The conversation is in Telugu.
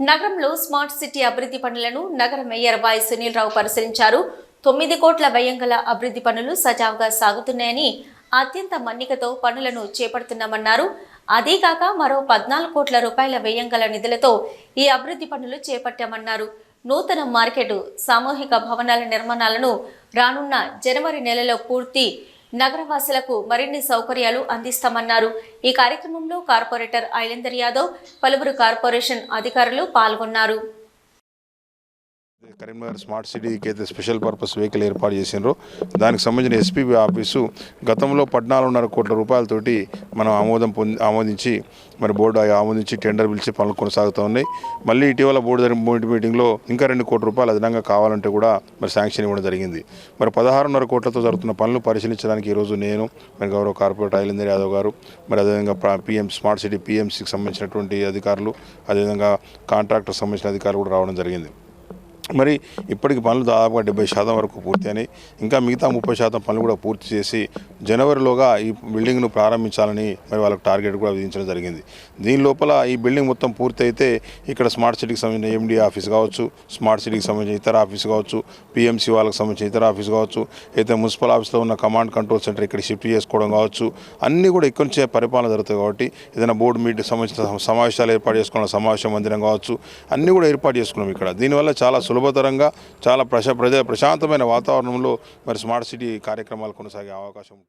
నగరంలో స్మార్ట్ సిటీ అభివృద్ధి పనులను నగర మేయర్ వాయి సునీల్ రావు పరిశీలించారు. తొమ్మిది కోట్ల వ్యయం గల అభివృద్ధి పనులు సజావుగా సాగుతున్నాయని అత్యంత మన్నికతో పనులను చేపడుతున్నామన్నారు. అదీగాక మరో పద్నాలుగు కోట్ల రూపాయల వ్యయం గల నిధులతో ఈ అభివృద్ధి పనులు చేపట్టామన్నారు. నూతన మార్కెట్ సామూహిక భవనాల నిర్మాణాలను రానున్న జనవరి నెలలో పూర్తి నగరవాసులకు మరిన్ని సౌకర్యాలు అందిస్తామన్నారు. ఈ కార్యక్రమంలో కార్పొరేటర్ ఐలేందర్ యాదవ్ పలువురు కార్పొరేషన్ అధికారులు పాల్గొన్నారు. కరీంనగర్ స్మార్ట్ సిటీకి అయితే స్పెషల్ పర్పస్ వెహికల్ ఏర్పాటు చేసినారో దానికి సంబంధించిన ఎస్పీబీ ఆఫీసు గతంలో పద్నాలుగున్నర కోట్ల రూపాయలతోటి మనం ఆమోదం పొంది ఆమోదించి మరి బోర్డు ఆమోదించి టెండర్ పిలిచి పనులు కొనసాగుతూ ఉన్నాయి. మళ్ళీ ఇటీవల బోర్డు జరిగిన బోర్డు మీటింగ్లో ఇంకా రెండు కోట్ల రూపాయలు అదనంగా కావాలంటే కూడా మరి శాంక్షన్ ఇవ్వడం జరిగింది. మరి పదహారున్నర కోట్లతో జరుగుతున్న పనులు పరిశీలించడానికి ఈరోజు నేను మరి గౌరవ కార్పొరేటర్ ఐలేందర్ యాదవ్ గారు మరి అదేవిధంగా పిఎం స్మార్ట్ సిటీ పిఎంసీకి సంబంధించినటువంటి అధికారులు అదేవిధంగా కాంట్రాక్టర్ సంబంధించిన అధికారులు కూడా రావడం జరిగింది. మరి ఇప్పటికి పనులు దాదాపుగా డెబ్బై శాతం వరకు పూర్తయినాయి. ఇంకా మిగతా ముప్పై శాతం పనులు కూడా పూర్తి చేసి జనవరిలోగా ఈ బిల్డింగ్ను ప్రారంభించాలని మరి వాళ్ళకి టార్గెట్ కూడా విధించడం జరిగింది. దీని లోపల ఈ బిల్డింగ్ మొత్తం పూర్తయితే ఇక్కడ స్మార్ట్ సిటీకి సంబంధించిన ఎండి ఆఫీస్ కావచ్చు స్మార్ట్ సిటీకి సంబంధించిన ఇతర ఆఫీస్ కావచ్చు పిఎంసీ వాళ్ళకి సంబంధించిన ఇతర ఆఫీస్ కావచ్చు అయితే మున్సిపల్ ఆఫీస్లో ఉన్న కమాండ్ కంట్రోల్ సెంటర్ ఇక్కడ షిఫ్ట్ చేసుకోవడం కావచ్చు అన్నీ కూడా ఇక్కడి నుంచే పరిపాలన జరుగుతాయి కాబట్టి ఏదైనా బోర్డు మీట్ సంబంధించిన సమావేశాలు ఏర్పాటు చేసుకున్న సమావేశ మందిరం కావచ్చు అన్నీ కూడా ఏర్పాటు చేసుకున్నాం ఇక్కడ. దీనివల్ల చాలా సులభతరంగా చాలా ప్రశా ప్రజా ప్రశాంతమైన వాతావరణంలో మరి స్మార్ట్ సిటీ కార్యక్రమాలు కొనసాగే అవకాశం